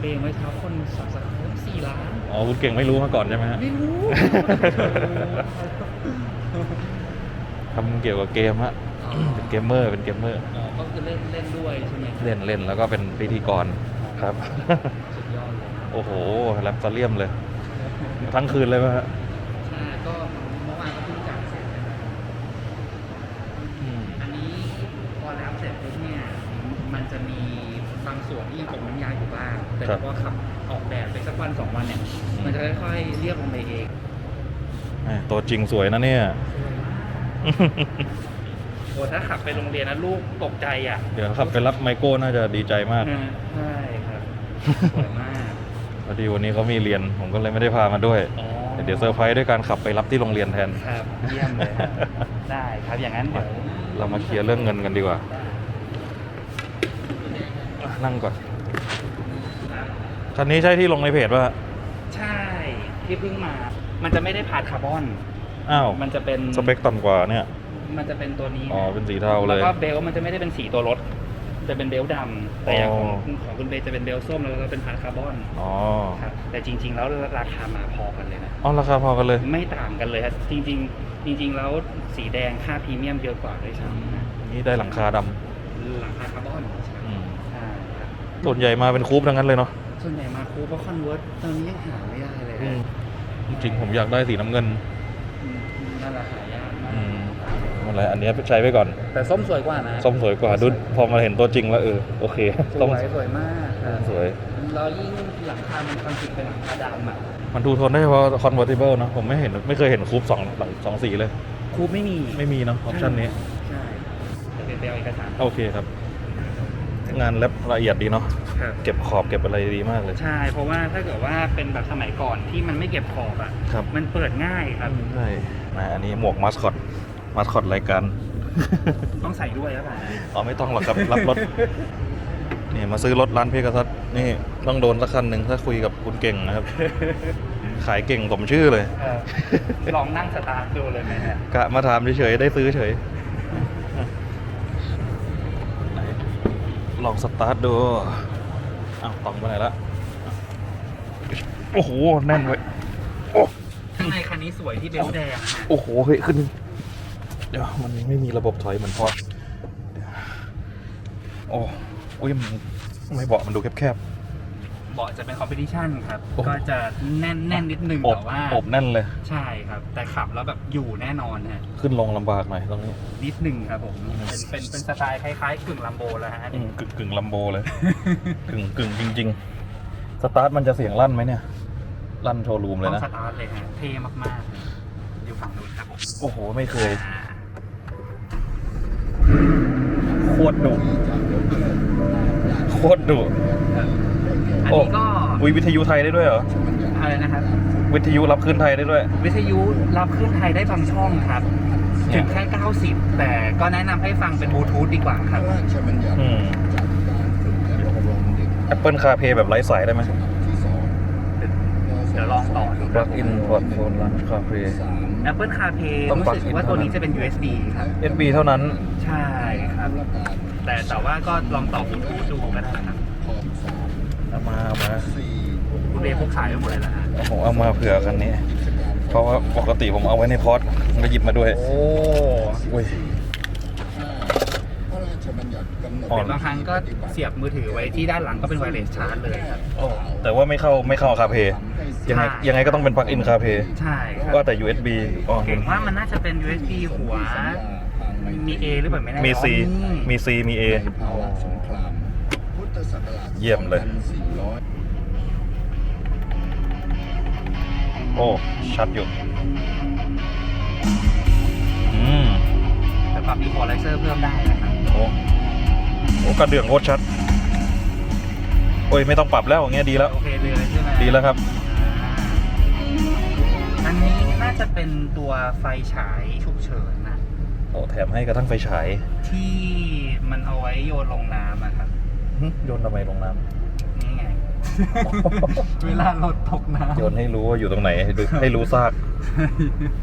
เบงไว้ครับคนสับสกายสี่ล้าน อ๋อคุณเก่งไม่รู้มาก่อนใช่ไหมฮะไม่รู้ ทำเกี่ยวกับเกมฮะเป็นเกมเมอร์เป็นเกมเมอร์ อ๋อก็คือเล่นเล่นด้วยใช่ไหมเล่นเล่นแล้วก็เป็นพิธีกรครับ สุดยอดเลยโอ้โหแรปซาเลียมเลย ทั้งคืนเลยไหมฮะใช่ก็เมื่อวานก็เพิ่งจัดเสร็จนะครับอืมอันนี้พอแล้วเสร็จปุ๊บเนี่ยมันจะมี บางส่วนที่ยังตกน้ำยาอยู่บ้าง แต่ครับ พอขับออกแดดไปสักวันสองวันเนี่ย มันจะค่อยๆเรียบลงไปเองแหม่ตัวจริงสวยนะเนี่ย โอ้ถ้าขับไปโรงเรียนนะลูกตกใจอะเดี๋ยวขับไปรับไมโก้น่าจะดีใจมากอ่าใช่ครับสวยมาก พอดีวันนี้เขามีเรียน ผมก็เลยไม่ได้พามาด้วย อ๋อเดี๋ยวเซอร์ไพรส์ด้วยการขับไปรับที่โรงเรียนแทน ครับ เยี่ยมเลยครับ ได้ครับ อย่างนั้นเดี๋ยวเรามาเคลียร์เรื่องเงินกันดีกว่าอะ นั่งก่อน คันนี้ใช่ที่ลงในเพจป่ะฮะใช่ที่เพิ่งมา มันจะไม่ได้พาร์ทคาร์บอน อ้าว มันจะเป็น สเปคต่ำกว่าเนี่ย มันจะเป็นตัวนี้อ๋อนะเป็นสีเทาเลแล้วยก็เบลต์มันจะไม่ได้เป็นสีตัวรถ จะเป็นเบลต์ดำแต่อย่างของอ๋อของคุณเบย์จะเป็นเบลต์ส้มแล้วก็เป็นพาร์ทคาร์บอน อ๋อ ครับ แต่จริง ๆ แล้วราคามาพอกันเลยนะ อ๋อ ราคาพอกันเลย ไม่ต่างกันเลยครับ จริง ๆ จริง ๆ แล้วสีแดงค่าพรีเมียมเยอะกว่าด้วยซ้ำนะนี่ได้หลังคาดหลังคาคาร์บอนำอืมใช่ครับ ส่วนใหญ่มาเป็นคูปทั้งนั้นเลยเนาะส่วนใหญ่มาคูเพราะคอนเวิร์ตตอนนี้ยังหาไม่ได้เลยอืมนะจริงๆผมอยากได้สีน้ำเงินอืมนั่นแหละหายากมากอืมอะไรอันเนี้ยใช้ไปก่อนแต่ส้มสวยกว่านะส้มสวยกว่าดูพอมาเห็นตัวจริงแล้วเออโอเคสส้มวยสวยมากครับสวย แล้วยิ่งหลังคามันคอนฟิกเป็นหลังคาดำอะมันดูทนได้เฉพาะ convertible เนอะผมไม่เห็นไม่เคยเห็นคูปสองหลังสองสีเลย คูไม่มี ไม่มีเนาะออปชั่นนี้ ใช่จะเป็นเบลเอกสาร โอเคครับ งานแลบละเอียดดีเนาะครับ เก็บขอบเก็บอะไรดีมากเลย ใช่ เพราะว่าถ้าเกิดว่าเป็นแบบสมัยก่อนที่มันไม่เก็บขอบอะ ครับ มันเปิดง่ายครับ ใช่นะอันนี้หมวกมาสคอตมาสคอตรายการ ต้องใส่ด้วยครับผมอ๋อไม่ต้องหรอกครับ รับรถนี่มาซื้อรถร้านเพกซัสนี่ต้องโดนสักคันหนึ่งถ้าคุยกับคุณเก่งนะครับ ขายเก่งสมชื่อเลย เออลองนั่งสตาร์ทดูเลยไหมฮะกะมาถามเฉยๆได้ซื้อเฉยไหน ลองสตาร์ทดูอ้าวตองไปไหนละโอ้โห แน่นไว้ยโอ้ข้างในคันนี้สวยที่เบลแดงฮะโอ้โหเฮ้ยขึ้น เดี๋ยวมันไม่มีระบบถอยเหมือนพอดเดี๋ยวโอ้อุ้ยมันไม่เบาะมันดูแคบ เบาะจะเป็นคอมเพ t ติชันครับ โอ้ ก็จะแน่นแน่นนิดนึงๆอบแต่ว่าอบแน่นเลย ใช่ครับ แต่ขับแล้วแบบอยู่แน่นอนฮะขึ้นลงลำบากหน่อยตรงนี้นิดหนึ่งครับผมเป็นเป็นเป็นสไตล์คล้ายๆกึ่งลัมโบแล้วฮะอืมกึ่งกึ่งลัมโบเลย กึ่งกึ่งจริง ๆ สตาร์ทมันจะเสียงลั่นไหมเนี่ย ลั่นโชว์รูมเลยต้องนะ สตาร์ทเลยฮะเท่มากๆอยู่ฝั่งนู้นครับผมโอ้โห ไม่เคย อ่าโคตรดุโคตรดุครับ อันโอ้นี้ก็อุ้ยวิทยุไทยได้ด้วยเหรอ อะไรนะครับ วิทยุรับขึ้นไทยได้ด้วย วิทยุรับขึ้นไทยได้บางช่องครับเนี่ถึยงแค่ 90 แต่ก็แนะนำให้ฟังเป็นบลูทูธดีกว่าครับ อืม Apple CarPlay แบบไร้สายได้ไหม เดี๋ยวลองต่อดู plug in port phone run CarPlay Apple CarPlay ต้องรู้ plug สึก in ว่าตัวนี้เท่านั้นจะเป็น USB ครับ SB เท่านั้น ใช่ครับ แต่แต่ว่าก็ลองต่อบลูทูธดูก็ได้ครับ เอามาเอามาคุณเบย์พกสายไปหมดเลยนะฮะผมเอามาเผื่อคันนี้ เพราะว่าปกติผมเอาไว้ในพอร์ตผมก็หยิบมาด้วย โอ้อุ้ยอ่อนบางครั้งก็เสียบมือถือไว้ที่ด้านหลังก็เป็นไวเลสชาร์จเลยครับโอ้แต่ว่าไม่เข้าไม่เข้าคาเพยังไงใช่ยังไงก็ต้องเป็นปลั๊กอินคาเพใช่ครับว่าแต่ USB อ๋อเก่งว่ามันน่าจะเป็น USB หัวมี A หรือเปล่าไม่แน่มี C อ๋อมี C มี A เยี่ยมเลย โอ้ชัดอยู่อืมแต่ปรับอีโคไลเซอร์เพิ่มได้นะครับโอ้โอ้กระเดื่องโคตรชัดโอ้ยไม่ต้องปรับแล้วอย่างเงี้ยดีแล้ว โอเคเลยใช่ไหมดีแล้วครับ อันนี้น่าจะเป็นตัวไฟฉายฉุกเฉินนะโอ้แถมให้กระทั่งไฟฉายที่มันเอาไว้โยนลงน้ำอะครับหึโยนทำไมลงน้ำนี่ไง เวลารถตกน้ำโยนให้รู้ว่าอยู่ตรงไหนให้ดูให้รู้ซาก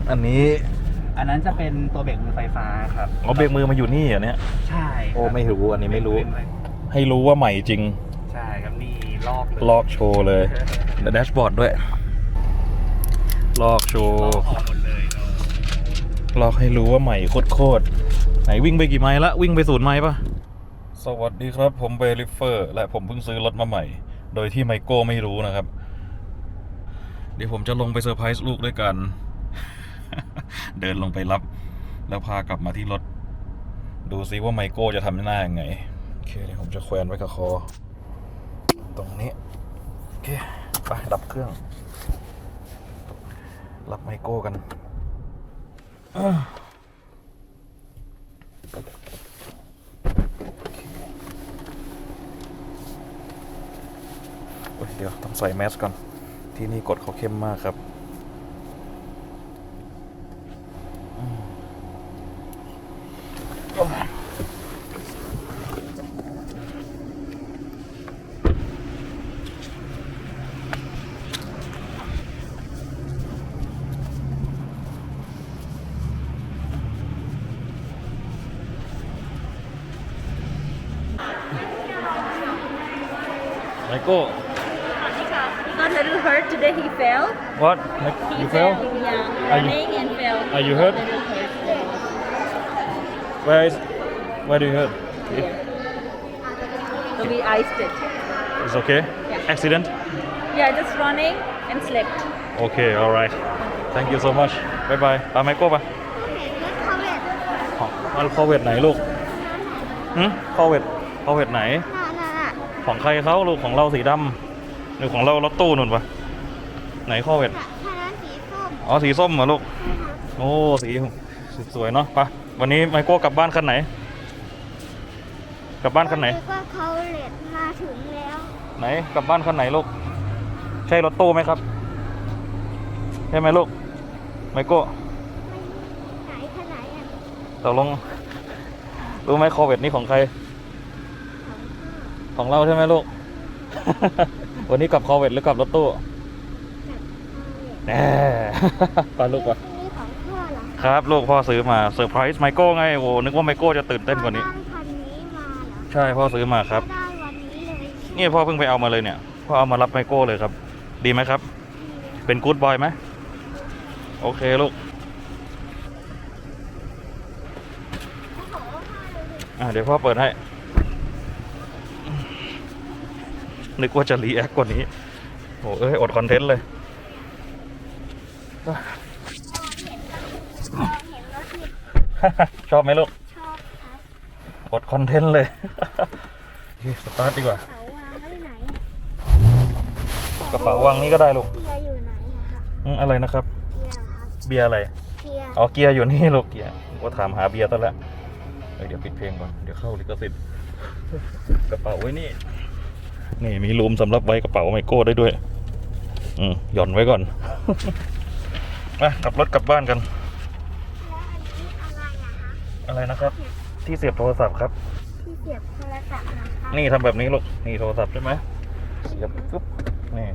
อันนี้อันนั้นจะเป็นตัวเบรกมือไฟฟ้าครับอ๋อเบรกมือมาอยู่นี่เหรอเนี่ยใช่ครับโอ้ไม่รู้อันนี้ไม่รู้ เบกอให้รู้ว่าใหม่จริงใช่ครับนี่ลอกเลยลอกโชว์เลยแดชบอร์ดด้วย ลอกโชลว์อกออกหมดเลยเนอะลอกให้รู้ว่าใหม่โคตรๆไหนวิ่งไปกี่ไมล์ละวิ่งไปศูนย์ไมล์ปะสวัสดีครับผมเบลิฟเฟอร์ และผมเพิ่งซื้อรถมาใหม่ โดยที่ไมโก้ไม่รู้นะครับ เดี๋ยวผมจะลงไปเซอร์ไพรส์ลูกด้วยกัน เดินลงไปรับ แล้วพากลับมาที่รถ ดูซิว่าไมโก้จะทำหน้ายังไง โอเคเดี๋ยวผมจะแขวนไว้กับคอ ตรงนี้ โอเค ไปดับเครื่อง รับไมโก้กันอ่าโอ้ยเดี๋ยว ต้อง ใส่แมสก่อน ที่นี่กฎเขาเข้มมากครับไมโก้ little hurt today. He fell. what He you fell Yeah, Are you- running and fell. are you hurt? Got a little hurt. where is where do you hurt Yeah. So we iced it. it's okay Yeah. accident Yeah, just running and slipped. okay alright thank you so much bye bye ตามไมโก้ปะของมันคอเวตไหนลูกหืคอเวตคอเวตไหน ของใครเขาลูกของเราสีดำ หรือของเรารถตู้นุ่นปะไหนคอเวตอ๋อสีส้มเหรอลูก โอ้สีสวยเนาะไปะวันนี้ไมโก้กลับบ้านคันไหน กลับบ้านคันไหนก็เขาเลดมาถึงแล้ว ไหนกลับบ้านคันไหนลูก ใช่รถตู้ไหมครับ ใช่ไหมลูก ไมโก้ไหนขนาดอะตกลงรู้ไหมโควิดนี่ของใคร ของเราใช่ไหมลูก วันนี้กลับโควิดหรือกลับรถตู้แบบเอาเลดแน่ไปลูกวะนี่ของพ่อเหรอครับ ลูกพ่อซื้อมาเซอร์ไพรส์ไมโก้ไงโอ้นึกว่าไมโก้จะตื่นเต้นกว่านี้พ่อได้คันนี้มาเหรอใช่พ่อซื้อมาครับ ได้วันนี้เลยนี่พ่อเพิ่งไปเอามาเลยเนี่ย พ่อเอามารับไมโก้เลยครับ ดีไหมครับ เป็นกู๊ดบอยไหม โอเคลูก อะเดี๋ยวพ่อเปิดให้ นึกว่าจะรีแอคกว่านี้โอ้เอ้ย อดคอนเทนต์เลยเห็นรถนี่ชอบไหมลูก ชอบครับอดคอนเทนต์เลยโอเคสตาร์ทดีกว่า เขาวางไว้ไหนกระเป๋าวางนี้ก็ได้ลูกเกียร์อยู่ไหนอะครับอืมอะไรนะครับ เกียร์เหรอครับเบียร์อะไร เกียร์เอาเกียร์อยู่นี่ลูกเกียร์ว่าถามหาเบียร์ซะแล้วเอ้ยเดี๋ยวปิดเพลงก่อน เดี๋ยวเข้าลิขสิทธิ์กระเป๋าไว้นี่ นี่มีรูมสำหรับไว้กระเป๋าไมโก้ได้ด้วย อืมหย่อนไว้ก่อนมากลับรถกลับบ้านกันแล้วอันนี้อะไรอะคะอะไรนะครับ ที่เสียบโทรศัพท์ครับ ที่เสียบโทรศัพท์นะคะนี่ทำแบบนี้ลูก นี่โทรศัพท์ใช่ไหมเสียบปุ๊บนี่